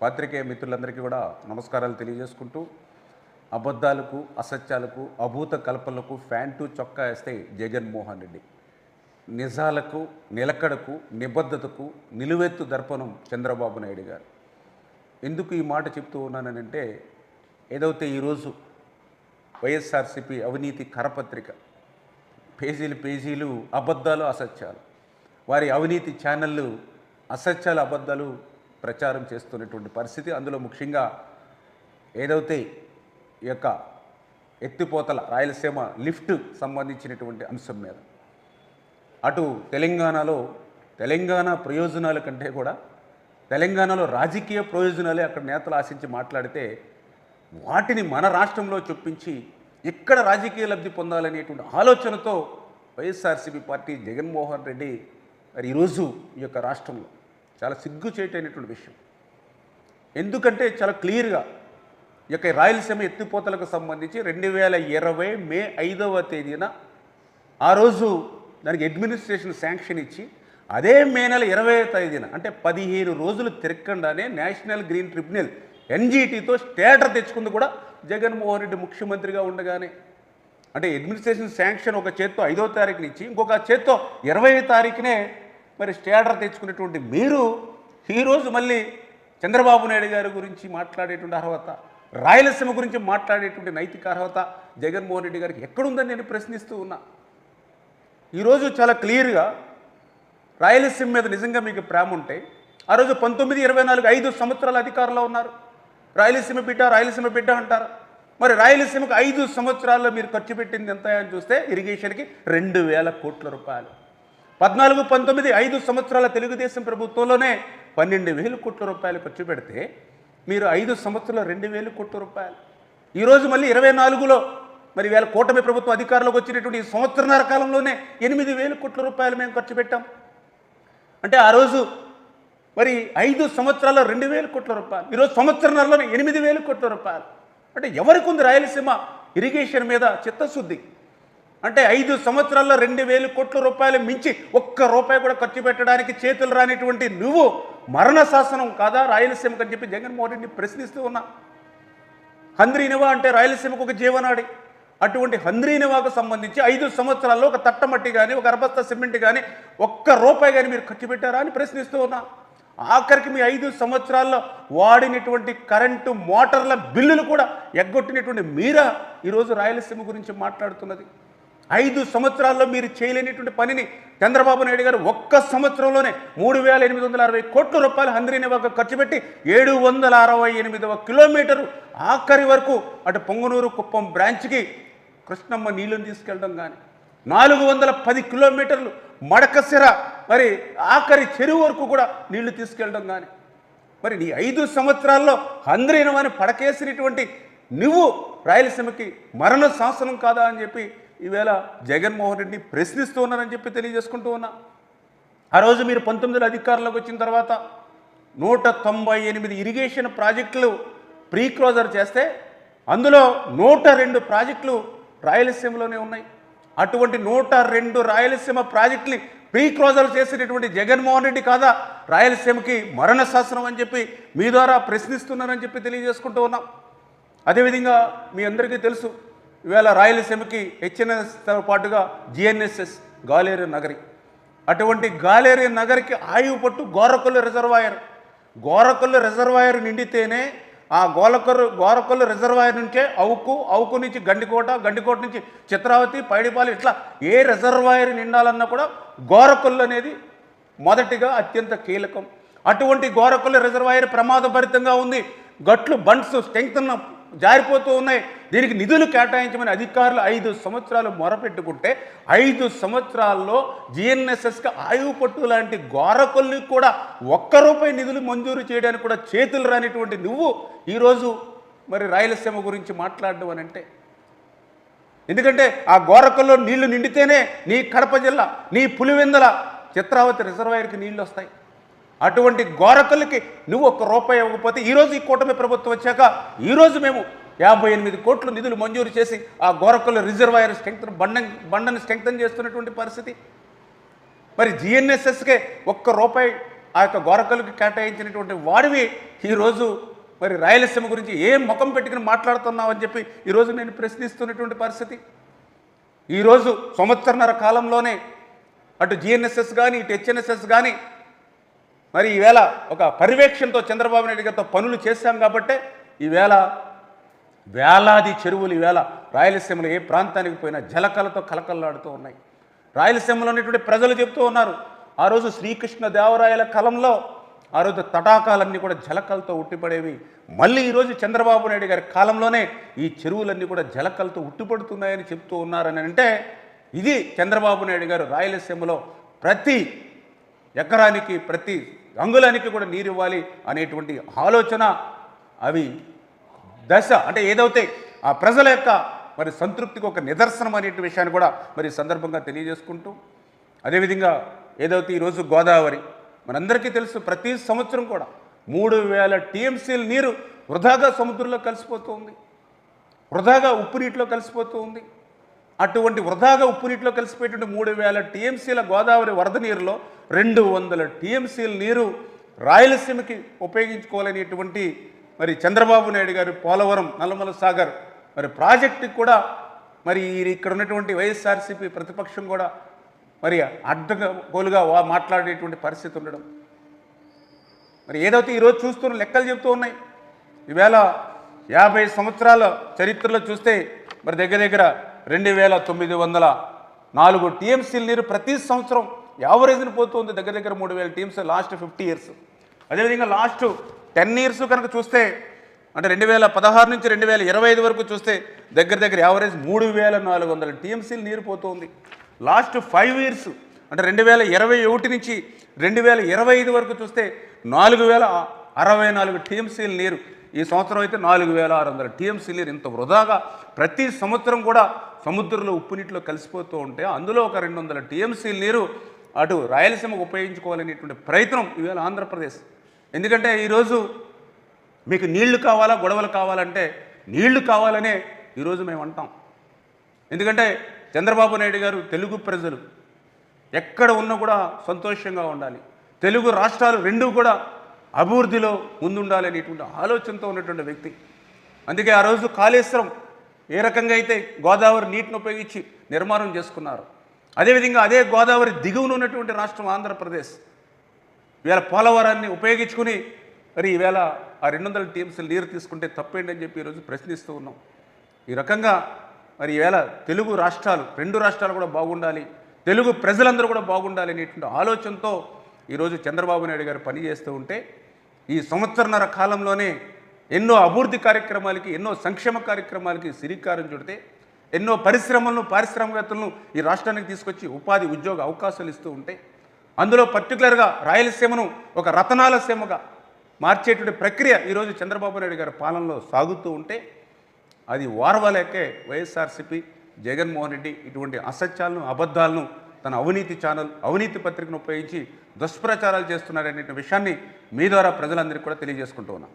పాత్రికేయ మిత్రులందరికీ కూడా నమస్కారాలు తెలియజేసుకుంటూ అబద్ధాలకు అసత్యాలకు అభూత కల్పనలకు ఫ్యాంటు చొక్కా వేస్తే జగన్మోహన్ రెడ్డి. నిజాలకు నిలకడకు నిబద్ధతకు నిలువెత్తు దర్పణం చంద్రబాబు నాయుడు గారు. ఎందుకు ఈ మాట చెప్తూ ఉన్నానంటే ఏదైతే ఈరోజు వైఎస్ఆర్సిపి అవినీతి కరపత్రిక పేజీలు పేజీలు అబద్ధాలు అసత్యాలు వారి అవినీతి ఛానళ్ళు అసత్యాలు అబద్ధాలు ప్రచారం చేస్తున్నటువంటి పరిస్థితి. అందులో ముఖ్యంగా ఏదైతే ఈ యొక్క ఎత్తిపోతల రాయలసీమ లిఫ్ట్ సంబంధించినటువంటి అంశం మీద అటు తెలంగాణలో తెలంగాణ ప్రయోజనాల కంటే కూడా తెలంగాణలో రాజకీయ ప్రయోజనాలే అక్కడ నేతలు ఆశించి మాట్లాడితే వాటిని మన రాష్ట్రంలో చొప్పించి ఇక్కడ రాజకీయ లబ్ధి పొందాలనేటువంటి ఆలోచనతో వైఎస్ఆర్సీపీ పార్టీ జగన్మోహన్ రెడ్డి మరి ఈరోజు ఈ యొక్క రాష్ట్రంలో చాలా సిగ్గుచేటైనటువంటి విషయం. ఎందుకంటే చాలా క్లియర్గా ఈ యొక్క రాయలసీమ ఎత్తిపోతలకు సంబంధించి రెండు వేల ఇరవై మే ఐదవ తేదీన ఆ రోజు దానికి అడ్మినిస్ట్రేషన్ శాంక్షన్ ఇచ్చి అదే మే నెల ఇరవై తేదీన అంటే పదిహేను రోజులు తిరగకుండానే నేషనల్ గ్రీన్ ట్రిబ్యునల్ ఎన్జీటీతో స్టేటర్ తెచ్చుకుంది కూడా జగన్మోహన్ రెడ్డి ముఖ్యమంత్రిగా ఉండగానే. అంటే అడ్మినిస్ట్రేషన్ శాంక్షన్ ఒక చేత్తో ఐదో తారీఖున ఇచ్చి ఇంకొక చేత్తో ఇరవై తారీఖునే మరి స్టేటర్ తెచ్చుకునేటువంటి మీరు ఈరోజు మళ్ళీ చంద్రబాబు నాయుడు గారి గురించి మాట్లాడేటువంటి అర్హత రాయలసీమ గురించి మాట్లాడేటువంటి నైతిక అర్హత జగన్మోహన్ రెడ్డి గారికి ఎక్కడుందని నేను ప్రశ్నిస్తూ ఉన్నా. ఈరోజు చాలా క్లియర్గా రాయలసీమ మీద నిజంగా మీకు ప్రేమ ఉంటే ఆ రోజు పంతొమ్మిది ఇరవై నాలుగు ఐదు సంవత్సరాల అధికారంలో ఉన్నారు. రాయలసీమ బిడ్డ రాయలసీమ బిడ్డ అంటారు. మరి రాయలసీమకు ఐదు సంవత్సరాల్లో మీరు ఖర్చు పెట్టింది ఎంత అని చూస్తే ఇరిగేషన్కి రెండు వేల కోట్ల రూపాయలు. పద్నాలుగు పంతొమ్మిది ఐదు సంవత్సరాల తెలుగుదేశం ప్రభుత్వంలోనే పన్నెండు వేలు కోట్ల రూపాయలు ఖర్చు పెడితే మీరు ఐదు సంవత్సరాలు రెండు వేలు కోట్ల రూపాయలు. ఈరోజు మళ్ళీ ఇరవై నాలుగులో మరి వేల కూటమి ప్రభుత్వం అధికారంలోకి వచ్చినటువంటి ఈ సంవత్సరన్నర కాలంలోనే ఎనిమిది వేలు కోట్ల రూపాయలు మేము ఖర్చు పెట్టాం. అంటే ఆ రోజు మరి ఐదు సంవత్సరాల్లో రెండు వేల కోట్ల రూపాయలు. ఈరోజు సంవత్సరంలోనే ఎనిమిది వేల కోట్ల రూపాయలు. అంటే ఎవరికి ఉంది రాయలసీమ ఇరిగేషన్ మీద చిత్తశుద్ధి? అంటే ఐదు సంవత్సరాల్లో రెండు వేల కోట్ల రూపాయలు మించి ఒక్క రూపాయి కూడా ఖర్చు పెట్టడానికి చేతులు రానిటువంటి నువ్వు మరణ శాసనం కాదా? రాయలసీమకు అని చెప్పి జగన్మోహన్ రెడ్డిని ప్రశ్నిస్తూ ఉన్నా. హంద్రీనివా అంటే రాయలసీమకు ఒక జీవనాడి. అటువంటి హంద్రీనివాకు సంబంధించి ఐదు సంవత్సరాల్లో ఒక తట్టమట్టి కానీ ఒక అరబస్త సిమెంట్ కానీ ఒక్క రూపాయి కానీ మీరు ఖర్చు పెట్టారా అని ప్రశ్నిస్తూ ఉన్నా. ఆఖరికి మీ ఐదు సంవత్సరాల్లో వాడినటువంటి కరెంటు మోటార్ల బిల్లులు కూడా ఎగ్గొట్టినటువంటి మీరా ఈరోజు రాయలసీమ గురించి మాట్లాడుతున్నది? ఐదు సంవత్సరాల్లో మీరు చేయలేనిటువంటి పనిని చంద్రబాబు నాయుడు గారు ఒక్క సంవత్సరంలోనే మూడు వేల ఎనిమిది వందల అరవై కోట్ల రూపాయలు హంద్రీనివాక ఖర్చు పెట్టి ఏడు వందల అరవై ఎనిమిదవ కిలోమీటరు ఆఖరి వరకు అటు పొంగనూరు కుప్పం బ్రాంచ్కి కృష్ణమ్మ నీళ్ళని తీసుకెళ్ళడం కానీ నాలుగు వందల పది కిలోమీటర్లు మడకసిర మరి ఆఖరి చెరువు వరకు కూడా నీళ్ళు తీసుకెళ్ళడం కానీ మరి నీ ఐదు సంవత్సరాల్లో హంద్రీనమని పడకేసినటువంటి నువ్వు రాయలసీమకి మరణ శాసనం కాదా అని చెప్పి ఈవేళ జగన్మోహన్ రెడ్డిని ప్రశ్నిస్తూ ఉన్నానని చెప్పి తెలియజేసుకుంటూ ఉన్నా. ఆ రోజు మీరు పంతొమ్మిదిలో అధికారంలోకి వచ్చిన తర్వాత నూట తొంభై ఎనిమిది ఇరిగేషన్ ప్రాజెక్టులు ప్రీ క్లోజర్ చేస్తే అందులో నూట రెండు ప్రాజెక్టులు రాయలసీమలోనే ఉన్నాయి. అటువంటి నూట రెండు రాయలసీమ ప్రాజెక్టుని ప్రీ క్లోజర్ చేసినటువంటి జగన్మోహన్ రెడ్డి కాదా? రాయలసీమకి మరణ శాసనం అని చెప్పి మీ ద్వారా ప్రశ్నిస్తున్నానని చెప్పి తెలియజేసుకుంటూ ఉన్నాం. అదేవిధంగా మీ అందరికీ తెలుసు ఇవాళ రాయలసీమకి హెచ్ఎన్ఎస్తో పాటుగా జిఎన్ఎస్ఎస్ గాలేరు నగరి. అటువంటి గాలేరు నగరికి ఆయువు పట్టు గోరకొల్లు రిజర్వాయర్. గోరకొల్లు రిజర్వాయర్ నిండితేనే ఆ గోలకొర్రు గోరకొల్లు రిజర్వాయర్ నుంచే అవుకు అవుకు నుంచి గండికోట గండికోట నుంచి చిత్రావతి పైడిపాలి ఇట్లా ఏ రిజర్వాయర్ నిండాలన్నా కూడా గోరకొల్లు అనేది మొదటిగా అత్యంత కీలకం. అటువంటి గోరకొల్లు రిజర్వాయర్ ప్రమాదభరితంగా ఉంది. గట్లు బండ్స్ స్ట్రెంగ్త్ జారిపోతూ ఉన్నాయి. దీనికి నిధులు కేటాయించమని అధికారులు ఐదు సంవత్సరాలు మొరపెట్టుకుంటే ఐదు సంవత్సరాల్లో జిఎన్ఎస్ఎస్కి ఆయువు పట్టు లాంటి గోరకొల్లి కూడా ఒక్క రూపాయి నిధులు మంజూరు చేయడానికి కూడా చేతులు రానిటువంటి నువ్వు ఈరోజు మరి రాయలసీమ గురించి మాట్లాడడం అని అంటే. ఎందుకంటే ఆ గోరకల్లో నీళ్ళు నిండితేనే నీ కడప జిల్లా నీ పులివెందల చిత్రావతి రిజర్వాయర్కి నీళ్ళు వస్తాయి. అటువంటి గోరకల్కి నువ్వు ఒక్క రూపాయి ఇవ్వకపోతే ఈరోజు ఈ కూటమి ప్రభుత్వం వచ్చాక ఈరోజు మేము యాభై ఎనిమిది కోట్లు నిధులు మంజూరు చేసి ఆ గోరకల్లు రిజర్వాయర్ స్ట్రెంగ్త్ బండ బండను స్ట్రెంగ్తన్ చేస్తున్నటువంటి పరిస్థితి. మరి జిఎన్ఎస్ఎస్కే ఒక్క రూపాయి ఆ యొక్క గోరకల్కి కేటాయించినటువంటి వాడివి ఈరోజు మరి రాయలసీమ గురించి ఏం ముఖం పెట్టుకుని మాట్లాడుతున్నావు అని చెప్పి ఈరోజు నేను ప్రశ్నిస్తున్నటువంటి పరిస్థితి. ఈరోజు సంవత్సరన్నర కాలంలోనే అటు జిఎన్ఎస్ఎస్ కానీ ఇటు హెచ్ఎన్ఎస్ఎస్ కానీ మరి ఈవేళ ఒక పర్యవేక్షణతో చంద్రబాబు నాయుడు గారితో పనులు చేశాం కాబట్టే ఈవేళ వేలాది చెరువులు ఈవేళ రాయలసీమలో ఏ ప్రాంతానికి పోయినా జలకలతో కలకల్లాడుతూ ఉన్నాయి. రాయలసీమలో ఉన్నటువంటి ప్రజలు చెప్తూ ఉన్నారు ఆ రోజు శ్రీకృష్ణ దేవరాయల కాలంలో ఆ రోజు తటాకాలన్నీ కూడా జలకలతో ఉట్టిపడేవి. మళ్ళీ ఈరోజు చంద్రబాబు నాయుడు గారి కాలంలోనే ఈ చెరువులన్నీ కూడా జలకలతో ఉట్టిపడుతున్నాయని చెప్తూ ఉన్నారని అంటే ఇది చంద్రబాబు నాయుడు గారు రాయలసీమలో ప్రతి ఎకరానికి ప్రతి అంగుళానికి కూడా నీరు ఇవ్వాలి అనేటువంటి ఆలోచన అవి దశ అంటే ఏదైతే ఆ ప్రజల యొక్క మరి సంతృప్తికి ఒక నిదర్శనం అనేటి విషయాన్ని కూడా మరి సందర్భంగా తెలియజేసుకుంటూ అదేవిధంగా ఏదైతే ఈరోజు గోదావరి మనందరికీ తెలుసు ప్రతి సంవత్సరం కూడా మూడు వేల టీఎంసీల నీరు వృధాగా సముద్రంలో కలిసిపోతుంది వృధాగా ఉప్పు నీటిలో కలిసిపోతూ ఉంది. అటువంటి వృధాగా ఉప్పు నీటిలో కలిసిపోయేటువంటి మూడు వేల టీఎంసీల గోదావరి వరద నీరులో రెండు వందల టీఎంసీల నీరు రాయలసీమకి ఉపయోగించుకోవాలనేటువంటి మరి చంద్రబాబు నాయుడు గారు పోలవరం నల్లమల సాగర్ మరి ప్రాజెక్టుకి కూడా మరి ఇక్కడ ఉన్నటువంటి వైఎస్ఆర్సీపీ ప్రతిపక్షం కూడా మరి అడ్డగోలుగా మాట్లాడేటువంటి పరిస్థితి ఉండడం. మరి ఏదైతే ఈరోజు చూస్తున్న లెక్కలు చెప్తూ ఉన్నాయి ఈవేళ యాభై సంవత్సరాల చరిత్రలో చూస్తే మరి దగ్గర దగ్గర రెండు వేల తొమ్మిది వందల నాలుగు టీఎంసీల నీరు ప్రతి సంవత్సరం యావరేజ్ని పోతుంది దగ్గర దగ్గర మూడు వేల టీఎంసీ లాస్ట్ ఫిఫ్టీ ఇయర్స్. అదేవిధంగా లాస్ట్ టెన్ ఇయర్స్ కనుక చూస్తే అంటే రెండు వేల పదహారు నుంచి రెండు వేల ఇరవై ఐదు వరకు చూస్తే దగ్గర దగ్గర యావరేజ్ మూడు వేల నాలుగు వందల టీఎంసీలు నీరు పోతుంది. లాస్ట్ ఫైవ్ ఇయర్స్ అంటే రెండు వేల ఇరవై ఒకటి నుంచి రెండు వేల ఇరవై ఐదు వరకు చూస్తే నాలుగు వేల అరవై నాలుగు టీఎంసీలు నీరు. ఈ సంవత్సరం అయితే నాలుగు వేల ఆరు వందల టీఎంసీ నీరు. ఇంత వృధాగా ప్రతి సంవత్సరం కూడా సముద్రంలో ఉప్పు నీటిలో కలిసిపోతూ ఉంటే అందులో ఒక రెండు వందల టీఎంసీలు నీరు అటు రాయలసీమకు ఉపయోగించుకోవాలనేటువంటి ప్రయత్నం ఈవేళ ఆంధ్రప్రదేశ్ ఎందుకంటే ఈరోజు మీకు నీళ్ళు కావాలా గొడవలు కావాలంటే నీళ్ళు కావాలనే ఈరోజు మేము అంటాం. ఎందుకంటే చంద్రబాబు నాయుడు గారు తెలుగు ప్రజలు. ఎక్కడ ఉన్నా కూడా సంతోషంగా ఉండాలి. తెలుగు రాష్ట్రాలు రెండూ కూడా అభివృద్ధిలో ముందుండాలి అనేటువంటి ఆలోచనతో ఉన్నటువంటి వ్యక్తి. అందుకే ఆ రోజు కాళేశ్వరం ఏ రకంగా అయితే గోదావరి నీటిని ఉపయోగించి నిర్మాణం చేసుకున్నారు అదేవిధంగా అదే గోదావరి దిగువన ఉన్నటువంటి రాష్ట్రం ఆంధ్రప్రదేశ్. ఈవేళ పోలవరాన్ని ఉపయోగించుకుని మరి ఈవేళ ఆ రెండు వందల టీమ్స్ నీరు తీసుకుంటే తప్పేంటి అని చెప్పి ఈరోజు ప్రశ్నిస్తూ ఉన్నాం. ఈ రకంగా మరి ఈవేళ తెలుగు రాష్ట్రాలు రెండు రాష్ట్రాలు కూడా బాగుండాలి తెలుగు ప్రజలందరూ కూడా బాగుండాలి అనేటువంటి ఆలోచనతో ఈరోజు చంద్రబాబు నాయుడు గారు పనిచేస్తూ ఉంటే ఈ సంవత్సరన్నర కాలంలోనే ఎన్నో అభివృద్ధి కార్యక్రమాలకి ఎన్నో సంక్షేమ కార్యక్రమాలకి శ్రీకారం చుడితే ఎన్నో పరిశ్రమలను పారిశ్రామికవేత్తలను ఈ రాష్ట్రానికి తీసుకొచ్చి ఉపాధి ఉద్యోగ అవకాశాలు ఇస్తూ ఉంటే అందులో పర్టికులర్గా రాయలసీమను ఒక రతనాల సీమగా మార్చేటువంటి ప్రక్రియ ఈరోజు చంద్రబాబు నాయుడు గారి పాలనలో సాగుతూ ఉంటే అది వారవలేకే వైఎస్ఆర్సీపీ జగన్మోహన్ రెడ్డి ఇటువంటి అసత్యాలను అబద్ధాలను తన అవినీతి ఛానల్ అవినీతి పత్రికను ఉపయోగించి దుష్ప్రచారాలు చేస్తున్నారనే విషయాన్ని మీ ద్వారా ప్రజలందరికీ కూడా తెలియజేసుకుంటూ ఉన్నాం.